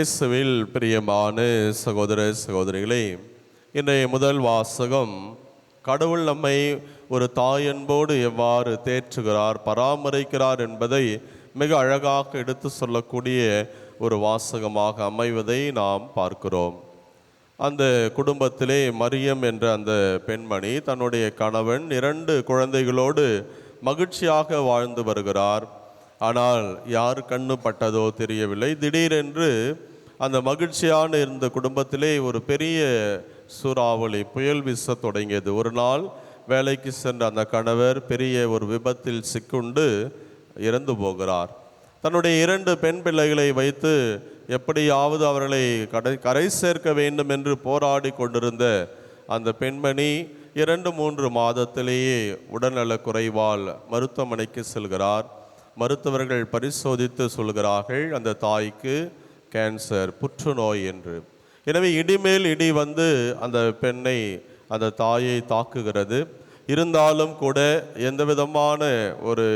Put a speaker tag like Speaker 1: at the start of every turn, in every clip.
Speaker 1: இயேசுவில் பிரியமான சகோதர சகோதரிகளே இன்றைய முதல் வாசகம் கடவுள் நம்மை ஒரு தாயன்போடு எவ்வாறு தேற்றுகிறார் பராமரிக்கிறார் என்பதை மிக அழகாக எடுத்து சொல்லக்கூடிய ஒரு வாசகமாக அமைவதை நாம் பார்க்கிறோம். அந்த குடும்பத்திலே மரியம் என்ற அந்த பெண்மணி தன்னுடைய கணவன் இரண்டு குழந்தைகளோடு மகிழ்ச்சியாக வாழ்ந்து வருகிறார். ஆனால் யார் கண்ணு பட்டதோ தெரியவில்லை. திடீரென்று அந்த மகிழ்ச்சியான இருந்த குடும்பத்திலே ஒரு பெரிய சூறாவளி புயல் வீச தொடங்கியது. ஒரு நாள் வேலைக்கு சென்ற அந்த கணவர் பெரிய ஒரு விபத்தில் சிக்குண்டு இறந்து போகிறார். தன்னுடைய இரண்டு பெண் பிள்ளைகளை வைத்து எப்படியாவது அவர்களை கடை கரை சேர்க்க வேண்டும் என்று போராடி கொண்டிருந்த அந்த பெண்மணி இரண்டு மூன்று மாதத்திலேயே உடல்நலக் குறைவால் மருத்துவமனைக்கு செல்கிறார். மருத்துவர்கள் பரிசோதித்து சொல்கிறார்கள் அந்த தாய்க்கு கேன்சர் புற்றுநோய் என்று. எனவே இடிமேல் இடி வந்து அந்த பெண்ணை அந்த தாயை தாக்குகிறது. இருந்தாலும் கூட எந்த விதமான ஒரு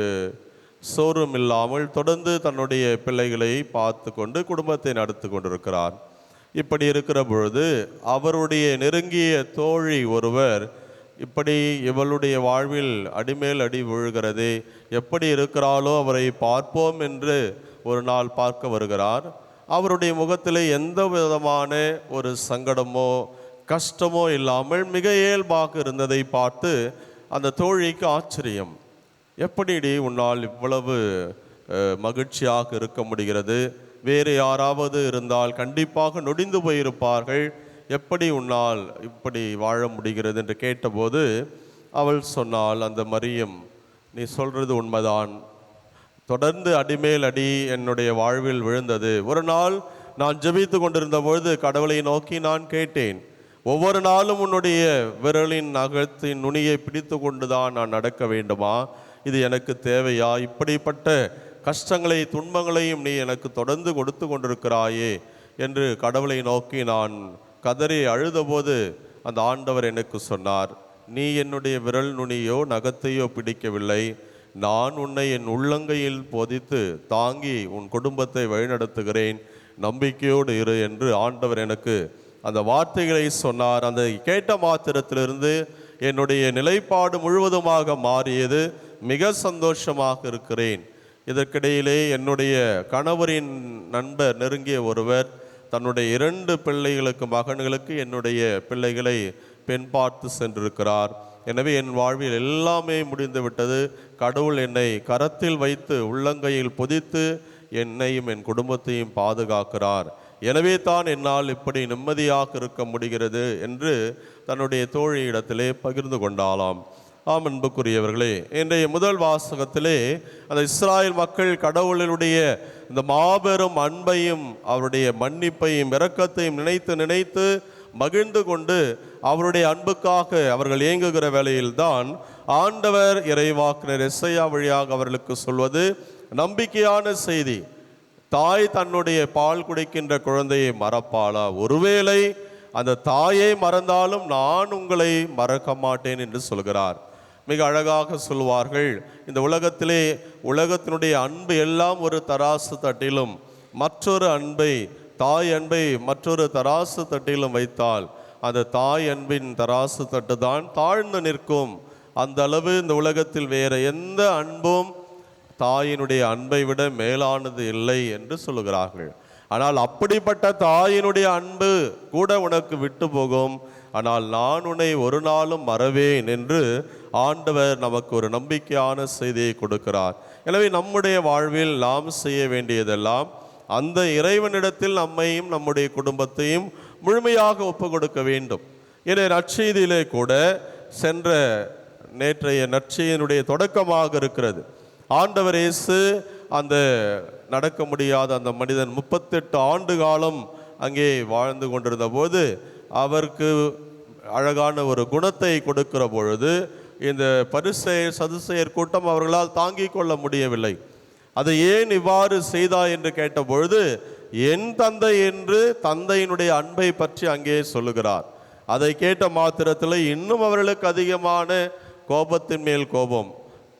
Speaker 1: சோறும் இல்லாமல் தொடர்ந்து தன்னுடைய பிள்ளைகளை பார்த்து கொண்டு குடும்பத்தை நடத்தி கொண்டிருக்கிறார். இப்படி இருக்கிற பொழுது அவருடைய நெருங்கிய தோழி ஒருவர் இப்படி இவளுடைய வாழ்வில் அடிமேல் அடி விழுகிறது எப்படி இருக்கிறாளோ அவரை பார்ப்போம் என்று ஒரு நாள் பார்க்க வருகிறார். அவருடைய முகத்தில் எந்த விதமான ஒரு சங்கடமோ கஷ்டமோ இல்லாமல் மிக இயல்பாக இருந்ததை பார்த்து அந்த தோழிக்கு ஆச்சரியம். எப்படிடி உன்னால் இவ்வளவு மகிழ்ச்சியாக இருக்க முடிகிறது? வேறு யாராவது இருந்தால் கண்டிப்பாக நொடிந்து போயிருப்பார்கள். எப்படி உன்னால் இப்படி வாழ முடிகிறது என்று கேட்டபோது அவள் சொன்னால் அந்த மரியம் நீ சொல்கிறது உண்மைதான். தொடர்ந்து அடிமேல் அடி என்னுடைய வாழ்வில் விழுந்தது. ஒரு நாள் நான் ஜெபித்து கொண்டிருந்த பொழுது கடவுளை நோக்கி நான் கேட்டேன். ஒவ்வொரு நாளும் உன்னுடைய விரலின் நகத்தின் நுனியை பிடித்து கொண்டுதான் நான் நடக்க வேண்டுமா? இது எனக்கு தேவையா? இப்படிப்பட்ட கஷ்டங்களை துன்பங்களையும் நீ எனக்கு தொடர்ந்து கொடுத்து கொண்டிருக்கிறாயே என்று கடவுளை நோக்கி நான் கதறி அழுதபோது அந்த ஆண்டவர் எனக்கு சொன்னார். நீ என்னுடைய விரல் நுனியோ நகத்தையோ பிடிக்கவில்லை. நான் உன்னை என் உள்ளங்கையில் பொதித்து தாங்கி உன் குடும்பத்தை வழிநடத்துகிறேன். நம்பிக்கையோடு இரு என்று ஆண்டவர் எனக்கு அந்த வார்த்தைகளை சொன்னார். அந்த கேட்ட மாத்திரத்திலிருந்து என்னுடைய நிலைப்பாடு முழுவதுமாக மாறியது. மிக சந்தோஷமாக இருக்கிறேன். இதற்கிடையிலே என்னுடைய கணவரின் நண்பர் நெருங்கிய ஒருவர் தன்னுடைய இரண்டு பிள்ளைகளுக்கு மகன்களுக்கு என்னுடைய பிள்ளைகளை பெண் பார்த்து சென்றிருக்கிறார். எனவே என் வாழ்வில் எல்லாமே முடிந்து விட்டது கடவுள் என்னை கரத்தில் வைத்து உள்ளங்கையில் பொதித்து என்னையும் என் குடும்பத்தையும் பாதுகாக்கிறார். எனவே தான் என்னால் இப்படி நிம்மதியாக இருக்க முடிகிறது என்று தன்னுடைய தோழியிடத்திலே பகிர்ந்து கொண்டாலாம் ஆம் அன்புக்குரியவர்களே இன்றைய முதல் வாசகத்திலே அந்த இஸ்ராயல் மக்கள் கடவுளினுடைய இந்த மாபெரும் அன்பையும் அவருடைய மன்னிப்பையும் இரக்கத்தையும் நினைத்து நினைத்து மகிழ்ந்து கொண்டு அவருடைய அன்புக்காக அவர்கள் இயங்குகிற வேளையில்தான் ஆண்டவர் இறைவாக்கினர் எஸ்ஐயா வழியாக அவர்களுக்கு சொல்வது நம்பிக்கையான செய்தி தாய் தன்னுடைய பால் குடிக்கின்ற குழந்தையை மறப்பாளா? ஒருவேளை அந்த தாயை மறந்தாலும் நான் உங்களை மறக்க மாட்டேன் என்று சொல்கிறார். மிக அழகாக சொல்வார்கள் இந்த உலகத்திலே உலகத்தினுடைய அன்பு எல்லாம் ஒரு தராசு தட்டிலும் மற்றொரு அன்பை தாய் அன்பை மற்றொரு தராசு தட்டிலும் வைத்தால் அந்த தாய் அன்பின் தராசு தட்டு தான் தாழ்ந்து நிற்கும். அந்த அளவு இந்த உலகத்தில் வேற எந்த அன்பும் தாயினுடைய அன்பை விட மேலானது இல்லை என்று சொல்லுகிறார்கள். ஆனால் அப்படிப்பட்ட தாயினுடைய அன்பு கூட உனக்கு விட்டு போகும். ஆனால் நான் உன்னை ஒரு நாளும் மறவேன் என்று ஆண்டவர் நமக்கு ஒரு நம்பிக்கையான செய்தியை கொடுக்கிறார். எனவே நம்முடைய வாழ்வில் நாம் செய்ய வேண்டியதெல்லாம் அந்த இறைவனிடத்தில் நம்மையும் நம்முடைய குடும்பத்தையும் முழுமையாக ஒப்பு கொடுக்க வேண்டும். என நற்செய்தியிலே கூட சென்ற நேற்றைய நற்செய்தியினுடைய தொடக்கமாக இருக்கிறது. ஆண்டவர் இயேசு அந்த நடக்க முடியாத அந்த மனிதன் முப்பத்தெட்டு ஆண்டு காலம் அங்கே வாழ்ந்து கொண்டிருந்த போது அவருக்கு அழகான ஒரு குணத்தை கொடுக்கிற பொழுது இந்த பரிசெயர் சதுசெயர் கூட்டம் அவர்களால் தாங்கிக் கொள்ள முடியவில்லை. அதை ஏன் இவ்வாறு செய்தாய் என்று கேட்டபொழுது என் தந்தை என்று தந்தையினுடைய அன்பை பற்றி அங்கே சொல்லுகிறார். அதை கேட்ட மாத்திரத்தில் இன்னும் அவர்களுக்கு அதிகமான கோபத்தின் மேல் கோபம்.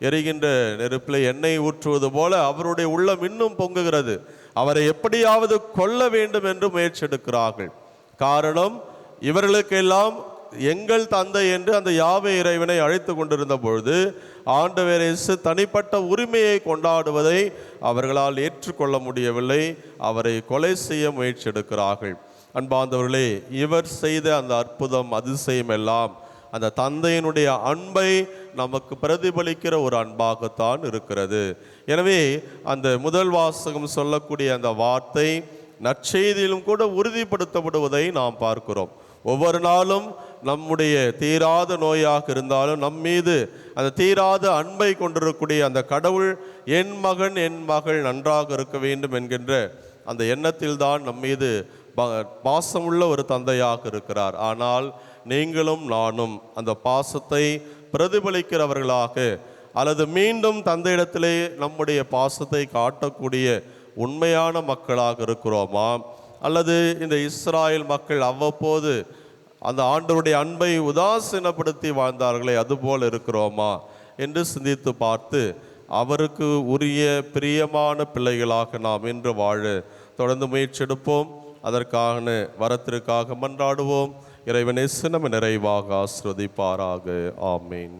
Speaker 1: எரிகின்ற நெருப்பில் எண்ணெய் ஊற்றுவது போல அவருடைய உள்ளம் இன்னும் பொங்குகிறது. அவரை எப்படியாவது கொல்ல வேண்டும் என்று முயற்சி எடுக்கிறார்கள். காரணம் இவர்களுக்கெல்லாம் எங்கள் தந்தை என்று அந்த யாவை இறைவனை அழைத்து கொண்டிருந்த பொழுது ஆண்டவர் இயேசு தனிப்பட்ட உரிமையை கொண்டாடுவதை அவர்களால் ஏற்றுக்கொள்ள முடியவில்லை. அவரை கொலை செய்ய முயற்சி எடுக்கிறார்கள் அன்பாந்தவர்களே இவர் செய்த அந்த அற்புதம் அதிசயம் எல்லாம் அந்த தந்தையினுடைய அன்பை நமக்கு பிரதிபலிக்கிற ஒரு அன்பாகத்தான் இருக்கிறது. எனவே அந்த முதல் வாசகம் சொல்லக்கூடிய அந்த வார்த்தை நற்செய்தியிலும் கூட உறுதிப்படுத்தப்படுவதை நாம் பார்க்கிறோம். ஒவ்வொரு நாளும் நம்முடைய தீராத நோயாக இருந்தாலும் நம் மீது அந்த தீராத அன்பை கொண்டிருக்கக்கூடிய அந்த கடவுள் என் மகன் என் மகள் நன்றாக இருக்க வேண்டும் என்கின்ற அந்த எண்ணத்தில்தான் நம் மீது ப- பாசமுள்ள ஒரு தந்தையாக இருக்கிறார். ஆனால் நீங்களும் நானும் அந்த பாசத்தை பிரதிபலிக்கிறவர்களாக அல்லது மீண்டும் தந்தையிடத்திலே நம்முடைய பாசத்தை காட்டக்கூடிய உண்மையான மக்களாக இருக்கிறோமா? அல்லது இந்த இஸ்ராயல் மக்கள் அவ்வப்போது அந்த ஆண்டவருடைய அன்பை உதாசீனப்படுத்தி வாழ்ந்தார்களே அதுபோல் இருக்கிறோமா? என்று சிந்தித்து பார்த்து அவருக்கு உரிய பிரியமான பிள்ளைகளாக நாம் இன்று வாழ தொடர்ந்து முயற்சி எடுப்போம். அதற்கான வரத்திற்காக மன்றாடுவோம். இறைவனே சினம் நிறைவாக ஆஸ்ரதிப்பாராக ஆமீன்.